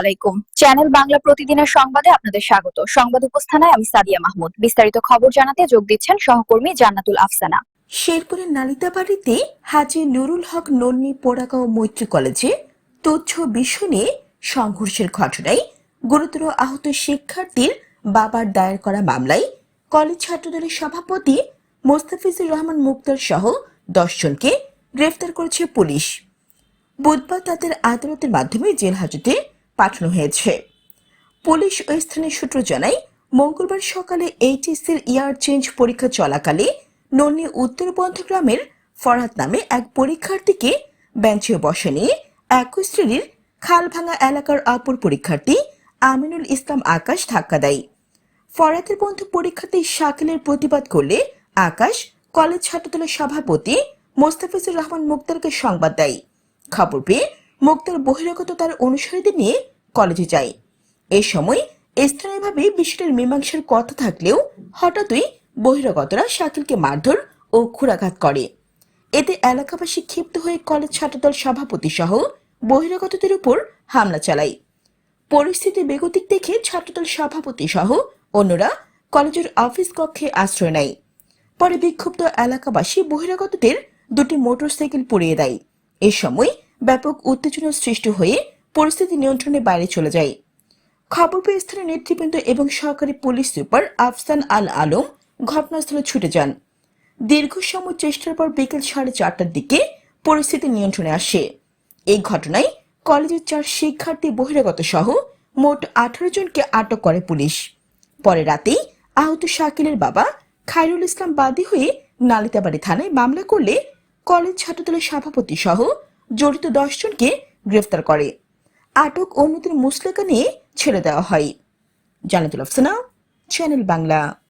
আলাইকুম। চ্যানেল বাংলা প্রতিদিনের সংবাদে আপনাদের স্বাগত। সংবাদ উপস্থানায় আমি সাদিয়া মাহমুদ। বিস্তারিত খবর জানাতে যোগ দিচ্ছেন সহকর্মী জান্নাতুল আফসানা। শেরপুরের হাজি নুরুল হক নন্নি পোড়াগাঁও মৈত্রী কলেজে তুচ্ছ বিষয় নিয়ে সংঘর্ষের ঘটনায় গুরুতর আহত শিক্ষার্থীর বাবার দায়ের করা মামলায় কলেজ ছাত্রদলের সভাপতি মোস্তাফিজুর রহমান মুক্তার সহ দশ জনকে গ্রেফতার করেছে পুলিশ। বুধবার তাদের আদালতের মাধ্যমে জেল হাজতে পাঠানো হয়েছে। পুলিশ ও স্থানীয় সূত্র জানায়, মঙ্গলবার সকালে এইচএসসির ইয়ার চেঞ্জ পরীক্ষা চলাকালে নন্নি উত্তরবন্ধ গ্রামের ফরহাদ নামে এক পরীক্ষার্থীকে বেঞ্চে বসে নিয়ে একই শ্রেণির খালভাঙা এলাকার অপর পরীক্ষার্থী আমিনুল ইসলাম আকাশ ধাক্কা দেয়। ফরাতের বন্ধু পরীক্ষার্থী শাকিলের প্রতিবাদ করলে আকাশ কলেজ ছাত্রদলের সভাপতি মোস্তাফিজুর রহমান মুক্তারকে সংবাদ দেয়। খবর পেয়ে মুক্তার বহিরাগত তার অনুসারীদের নিয়ে কলেজে যায়। এ সময় স্থানীয়ভাবে বিষয়টির মীমাংসার কথা থাকলেও হঠাৎই বহিরাগতরা শাকিলকে মারধর ও ক্ষুরাঘাত করে। এতে এলাকাবাসী ক্ষিপ্ত হয়ে কলেজ ছাত্রদল সভাপতি সহ বহিরাগতদের উপর হামলা চালায়। পরিস্থিতি বেগতিক দেখে ছাত্রদল সভাপতি সহ অন্যরা কলেজের অফিস কক্ষে আশ্রয় নেয়। পরে বিক্ষুব্ধ এলাকাবাসী বহিরাগতদের দুটি মোটরসাইকেল পুড়িয়ে দেয়। এ সময় ব্যাপক উত্তেজনা সৃষ্টি হয়ে পরিস্থিতি নিয়ন্ত্রণের বাইরে চলে যায়। খবর পেয়ে স্থানীয় নেতৃবৃন্দ এবং সহকারী পুলিশ সুপার আফসান আল আলম ঘটনাস্থলে ছুটে যান। দীর্ঘ সময় চেষ্টার পর বিকেল সাড়ে চারটার দিকে পরিস্থিতি নিয়ন্ত্রণে আসে। এই ঘটনায় কলেজের চার শিক্ষার্থী বহিরাগত সহ মোট আঠারো জনকে আটক করে পুলিশ। পরে রাতেই আহত শাকিলের বাবা খায়রুল ইসলাম বাদী হয়ে নালিতাবাড়ি থানায় মামলা করলে কলেজ ছাত্রদলের সভাপতি সহ জড়িত দশজনকে গ্রেফতার করে। আটক অন্যদের মুসলাকা নিয়ে ছেড়ে দেওয়া হয়। জানাতুল আফসানা, চ্যানেল বাংলা।